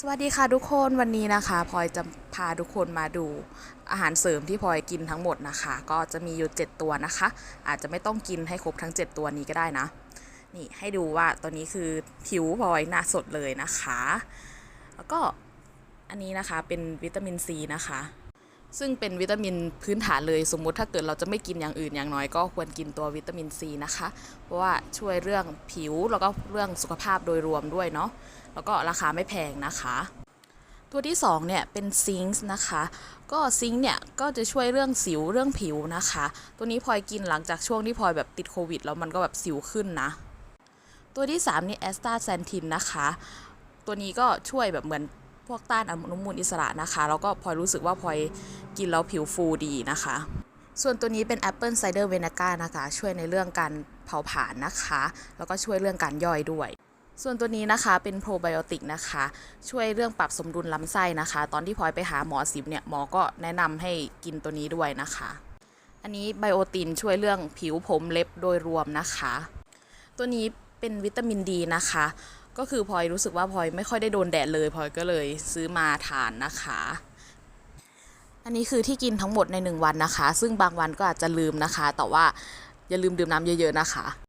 สวัสดีค่ะทุกคนวันนี้นะคะพลอยจะพาทุกคนมาดูอาหารเสริมที่พลอยกินทั้งหมดนะคะ ก็จะมีอยู่ 7 ตัวนะคะ อาจจะไม่ต้องกินให้ครบทั้ง 7 ตัวนี้ก็ได้นะนี่ให้ดูว่าตัวนี้คือผิวพลอยหน้าสดเลยนะคะ แล้วก็อันนี้นะคะเป็นวิตามินซีนะคะ ซึ่งเป็นวิตามินพื้นฐานเลยสมมุติถ้าเกิดเราจะไม่กินอย่างอื่นอย่างน้อยก็ควรกินตัววิตามินซีนะคะ เพราะว่าช่วยเรื่องผิวแล้วก็เรื่องสุขภาพโดยรวมด้วยเนาะแล้วก็ราคาไม่แพงนะคะ ตัวที่2เนี่ยเป็นซิงค์นะคะก็ซิงค์เนี่ยก็จะช่วยเรื่องสิวเรื่องผิวนะคะ ตัวนี้พลอยกินหลังจากช่วงที่พลอยแบบติดโควิดแล้วมันก็แบบสิวขึ้นนะ ตัวที่3นี่แอสตาแซนทินนะคะ ตัวนี้ก็ช่วยแบบเหมือน พวกต้านอนุมูลอิสระนะคะ แล้วก็พลอยรู้สึกว่าพลอยกินแล้วผิวฟูดีนะคะ ส่วนตัวนี้เป็นแอปเปิลไซเดอร์เวนาก้านะคะ ช่วยในเรื่องการเผาผลาญนะคะ แล้วก็ช่วยเรื่องการย่อยด้วยส่วนตัวนี้นะคะเป็นโปรไบโอติกนะคะ ช่วยเรื่องปรับสมดุลลำไส้นะคะ ตอนที่พลอยไปหาหมอสิบเนี่ยหมอก็แนะนำให้กินตัวนี้ด้วยนะคะ อันนี้ไบโอตินช่วยเรื่องผิวผมเล็บโดยรวมนะคะ ตัวนี้เป็นวิตามินดีนะคะ ก็คือพลอยรู้สึกว่าพลอยไม่ค่อยได้โดนแดดเลยพลอยก็เลยซื้อมาทานนะคะ อันนี้คือที่กินทั้งหมดใน 1 วันนะคะ ซึ่งบางวันก็อาจจะลืมนะคะ แต่ว่าอย่าลืมดื่มน้ำเยอะ ๆ นะคะ